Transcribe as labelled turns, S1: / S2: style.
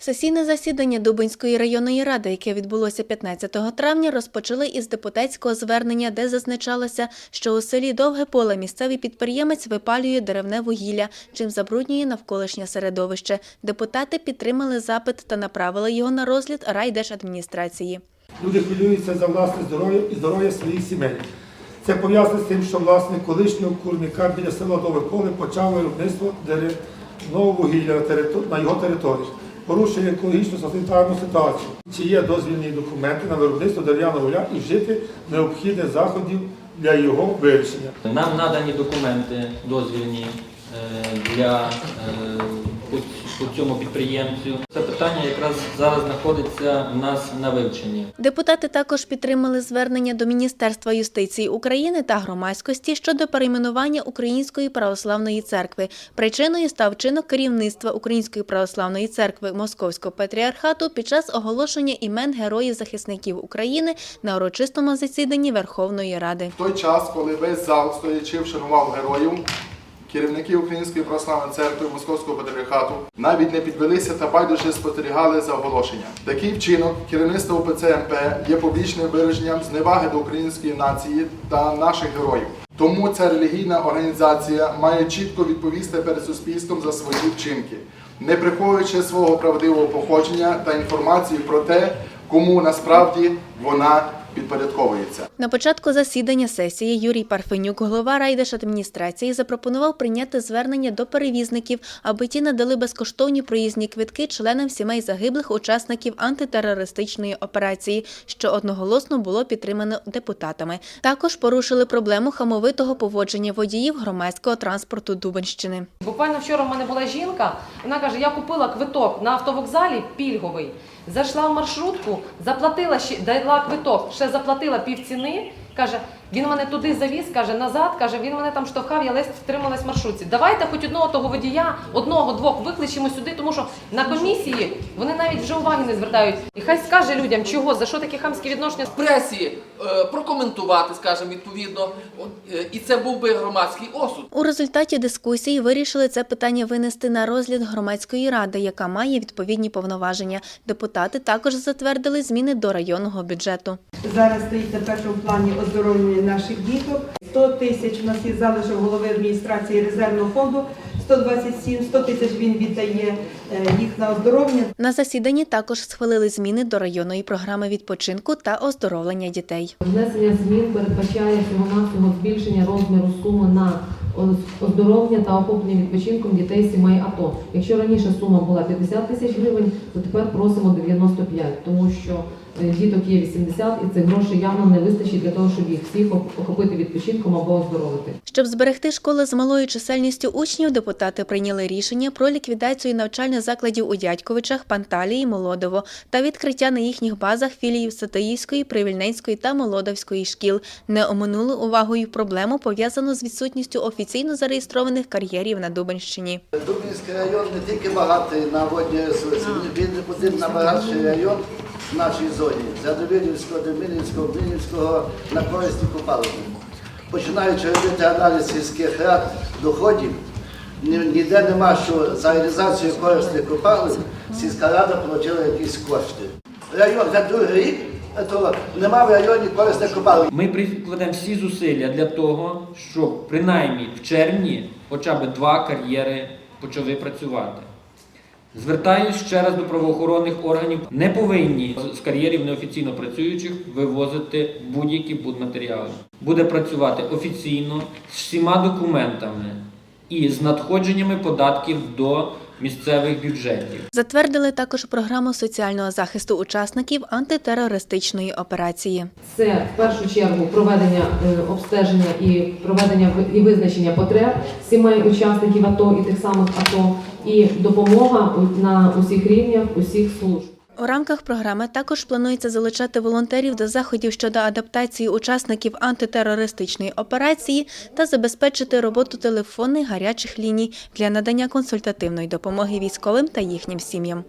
S1: Сесійне засідання Дубинської районної ради, яке відбулося 15 травня, розпочали із депутатського звернення, де зазначалося, що у селі Довге поле місцевий підприємець випалює деревне вугілля, чим забруднює навколишнє середовище. Депутати підтримали запит та направили його на розгляд райдержадміністрації.
S2: Люди хвилюються за власне здоров'я і здоров'я своїх сімей. Це пов'язано з тим, що власник колишнього курника біля села Дове Поле почав виробництво деревного вугілля на його території, порушує екологічну санітарну ситуацію. Чи є дозвільні документи на виробництво дерев'яного вугля і вжити необхідних заходів для його вирішення.
S3: Нам надані документи дозвільні е, для е, по цьому підприємцю. Питання якраз зараз знаходиться в нас на вивченні.
S1: Депутати також підтримали звернення до Міністерства юстиції України та громадськості щодо перейменування Української православної церкви. Причиною став чинок керівництва Української православної церкви Московського патріархату під час оголошення імен героїв-захисників України на урочистому засіданні Верховної Ради.
S4: В той час, коли весь зал, стоячи, вшанував героїв, керівники Української православної церкви Московського патріархату навіть не підвелися та байдуже спостерігали за оголошення. Такий вчинок керівництва УПЦ МП є публічним вираженням зневаги до української нації та наших героїв. Тому ця релігійна організація має чітко відповісти перед суспільством за свої вчинки, не приховуючи свого правдивого походження та інформацію про те, кому насправді вона підпорядковується.
S1: На початку засідання сесії Юрій Парфенюк, голова райдержадміністрації, запропонував прийняти звернення до перевізників, аби ті надали безкоштовні проїзні квитки членам сімей загиблих учасників антитерористичної операції, що одноголосно було підтримано депутатами. Також порушили проблему хамовитого поводження водіїв громадського транспорту Дубенщини.
S5: Буквально вчора в мене була жінка, вона каже, я купила квиток на автовокзалі пільговий, зайшла в маршрутку, заплатила ще дала квиток, ще заплатила півціни. Каже, він мене туди завіз, каже, назад, каже, він мене там штовхав, я ледь втрималась в маршрутці. Давайте хоч одного того водія, одного-двох викличемо сюди, тому що на комісії вони навіть вже уваги не звертають. І хай скаже людям, чого, за що таке хамське відношення.
S6: в пресі е, прокоментувати, скажімо, відповідно, е, і це був би громадський осуд.
S1: У результаті дискусії вирішили це питання винести на розгляд громадської ради, яка має відповідні повноваження. Депутати також затвердили зміни до районного бюджету.
S7: Зараз стоїть на першому плані оздоровлення наших діток. 100 тисяч у нас є залишок голови адміністрації резервного фонду. 127, 100 тисяч він віддає їх на оздоровлення.
S1: На засіданні також схвалили зміни до районної програми відпочинку та оздоровлення дітей.
S8: Внесення змін передбачає всього-навсього збільшення розміру суми на оздоровлення та охоплення відпочинком дітей сімей АТО. Якщо раніше сума була 50 тисяч гривень, то тепер просимо 95, тому що е, діток є 80 і цих грошей явно не вистачить для того, щоб їх всіх охопити відпочинком або оздоровити.
S1: Щоб зберегти школи з малою чисельністю учнів, депутати прийняли рішення про ліквідацію навчальних закладів у Дядьковичах, Панталії, Молодово та відкриття на їхніх базах філій Сатаївської, Привільненської та Молодовської шкіл. Не оминули увагою проблему, пов'язану з відсутністю офіційно зареєстрованих кар'єрів на Дубенщині.
S9: Дубинський район не тільки багатий на водні ресурси, він один найбагатший район в нашій зоні. З Радовилівського, Демилівського, Блинівського на користі купалини. Починаючи робити аналіз сільських рад доходів, ніде нема, що за реалізацію корисних купалин сільська рада отримала якісь кошти. Район за другий рік, то нема в районі корисних купалин.
S3: Ми прикладемо всі зусилля для того, щоб принаймні в червні хоча б два кар'єри почали працювати. Звертаюсь ще раз до правоохоронних органів. Не повинні з кар'єрів неофіційно працюючих вивозити будь-які будматеріали. Буде працювати офіційно з всіма документами і з надходженнями податків до місцевих бюджетів.
S1: Затвердили також програму соціального захисту учасників антитерористичної операції.
S8: Це в першу чергу проведення е, обстеження і проведення і визначення потреб сімей учасників АТО і тих самих АТО, і допомога на усіх рівнях, усіх служб.
S1: У рамках програми також планується залучати волонтерів до заходів щодо адаптації учасників антитерористичної операції та забезпечити роботу телефонних гарячих ліній для надання консультативної допомоги військовим та їхнім сім'ям.